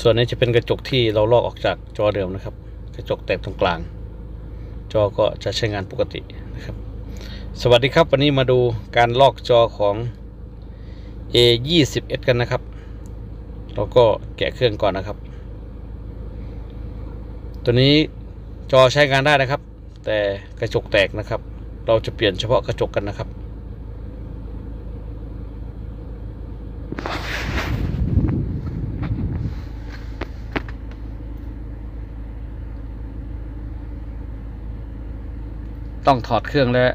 ส่วนนี้จะเป็นกระจกที่เราลอกออกจากจอเดิมนะครับ กระจกแตกตรงกลาง จอก็จะใช้งานปกตินะครับ สวัสดีครับวันนี้มาดูการลอกจอของ A 2 1กันนะครับ เราก็แกะเครื่องก่อนนะครับ ตัวนี้จอใช้งานได้นะครับ แต่กระจกแตกนะครับ เราจะเปลี่ยนเฉพาะกระจกกันนะครับ ต้องถอดเครื่องและ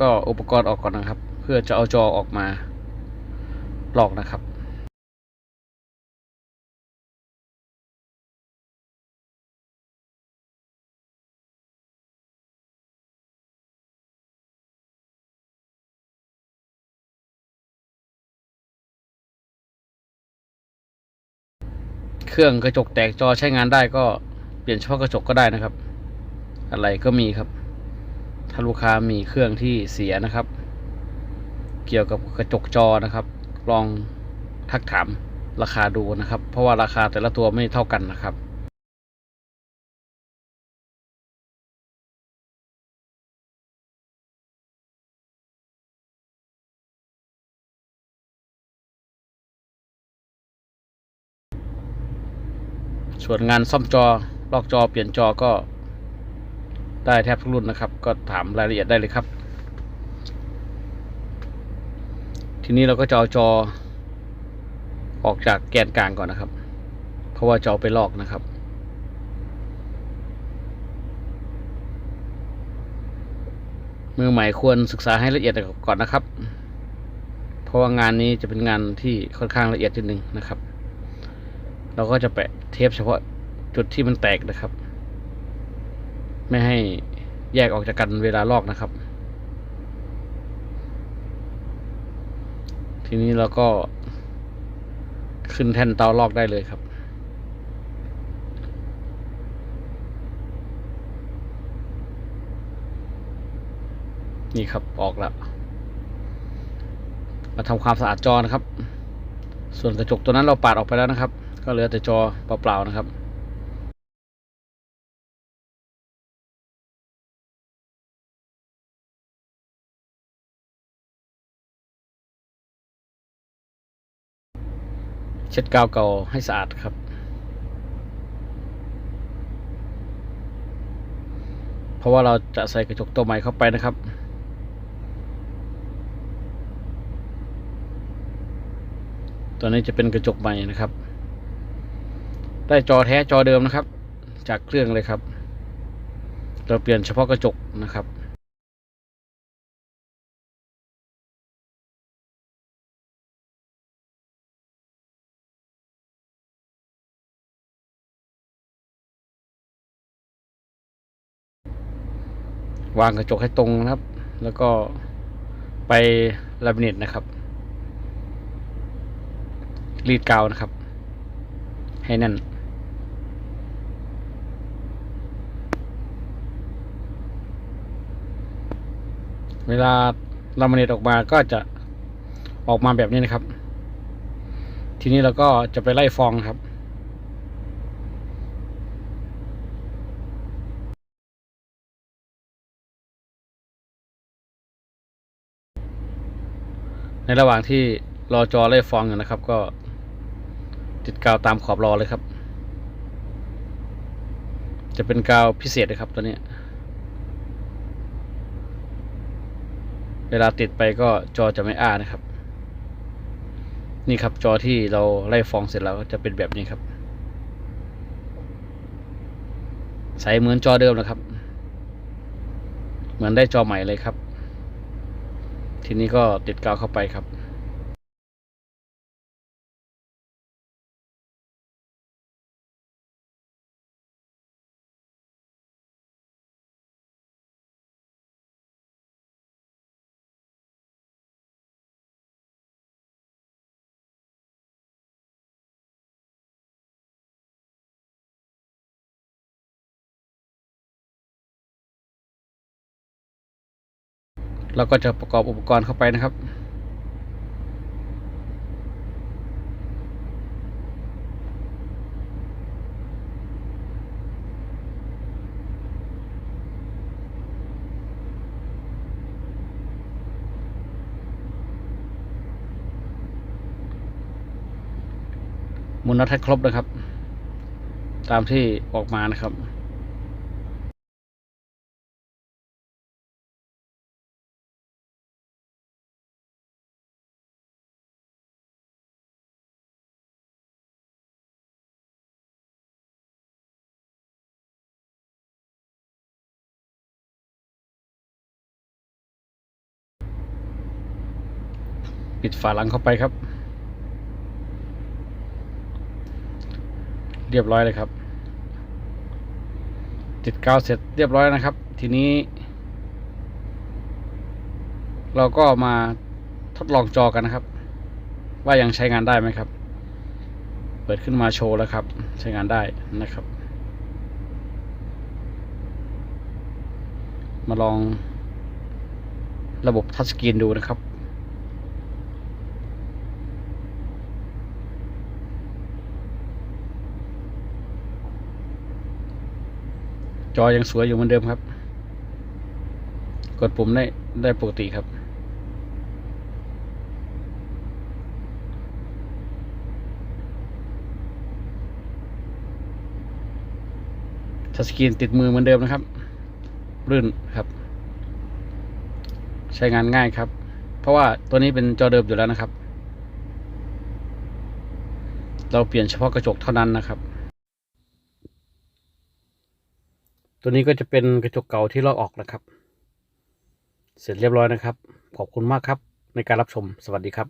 ก็อุปกรณ์ออกก่อนนะครับ เพื่อจะเอาจอออกมาลอกนะครับเครื่องกระจกแตกจอใช้งานได้ก็เปลี่ยนเฉพาะกระจกก็ได้นะครับ อะไรก็มีครับ ถ้าลูกค้ามีเครื่องที่เสียนะครับ เกี่ยวกับกระจกจอนะครับ ลองทักถามราคาดูนะครับ เพราะว่าราคาแต่ละตัวไม่เท่ากันนะครับส่วนงานซ่อมจอ ลอกจอ เปลี่ยนจอก็ ได้แทบทุกรุ่นนะครับ ก็ถามรายละเอียดได้เลยครับ ทีนี้เราก็จะเอาจอ ออกจากแกนกลางก่อนนะครับ เพราะว่าจอไปลอกนะครับมือใหม่ควรศึกษาให้ละเอียดก่อนนะครับ เพราะว่างานนี้จะเป็นงานที่ค่อนข้างละเอียดนิดนึงนะครับ เราก็จะแปะเทปเฉพาะจุดที่มันแตกนะครับ ไม่ให้แยกออกจากกันเวลาลอกนะครับ ทีนี้เราก็ขึ้นแท่นเตาลอกได้เลยครับนี่ครับออกแล้วมาทำความสะอาดจอนะครับ ส่วนกระจกตัวนั้นเราปาดออกไปแล้วนะครับ ก็เหลือแต่จอเปล่าๆนะครับ เช็ดกาวเก่าให้สะอาดครับ เพราะว่าเราจะใส่กระจกตัวใหม่เข้าไปนะครับ ตัวนี้จะเป็นกระจกใหม่นะครับ ได้จอแท้จอเดิมนะครับ จากเครื่องเลยครับ เราเปลี่ยนเฉพาะกระจกนะครับ วางกระจกให้ตรงนะครับ แล้วก็ไปลามิเนตนะครับ รีดกาวนะครับ ให้แน่นเวลาลามิเนตออกมาก็จะออกมาแบบนี้นะครับ ทีนี้เราก็จะไปไล่ฟองครับ ในระหว่างที่รอจอไล่ฟองอยู่นะครับ ก็ติดกาวตามขอบรอเลยครับ จะเป็นกาวพิเศษเลยครับตัวนี้ เวลาติดไปก็จอจะไม่อ้านะครับ นี่ครับจอที่เราไล่ฟองเสร็จแล้วก็จะเป็นแบบนี้ครับใสเหมือนจอเดิมนะครับ เหมือนได้จอใหม่เลยครับ ทีนี้ก็ติดกาวเข้าไปครับ เราก็จะประกอบอุปกรณ์เข้าไปนะครับ มุนน็อตให้ครบนะครับ ตามที่ออกมานะครับ ปิดฝาหลังเข้าไปครับ เรียบร้อยเลยครับ ติดกาวเสร็จเรียบร้อยนะครับ ทีนี้ เราก็มาทดลองจอกันนะครับ ว่ายังใช้งานได้ไหมครับ เปิดขึ้นมาโชว์แล้วครับ ใช้งานได้นะครับ มาลองระบบทัชสกรีนดูนะครับ จอยังสวยอยู่เหมือนเดิมครับ กดปุ่มได้ได้ปกติครับ ทัชสกรีนติดมือเหมือนเดิมนะครับ รื่นครับ ใช้งานง่ายครับ เพราะว่าตัวนี้เป็นจอเดิมอยู่แล้วนะครับ เราเปลี่ยนเฉพาะกระจกเท่านั้นนะครับ ตัวนี้ก็จะเป็นกระจกเก่าที่ลอกออกนะครับ เสร็จเรียบร้อยนะครับ ขอบคุณมากครับในการรับชม สวัสดีครับ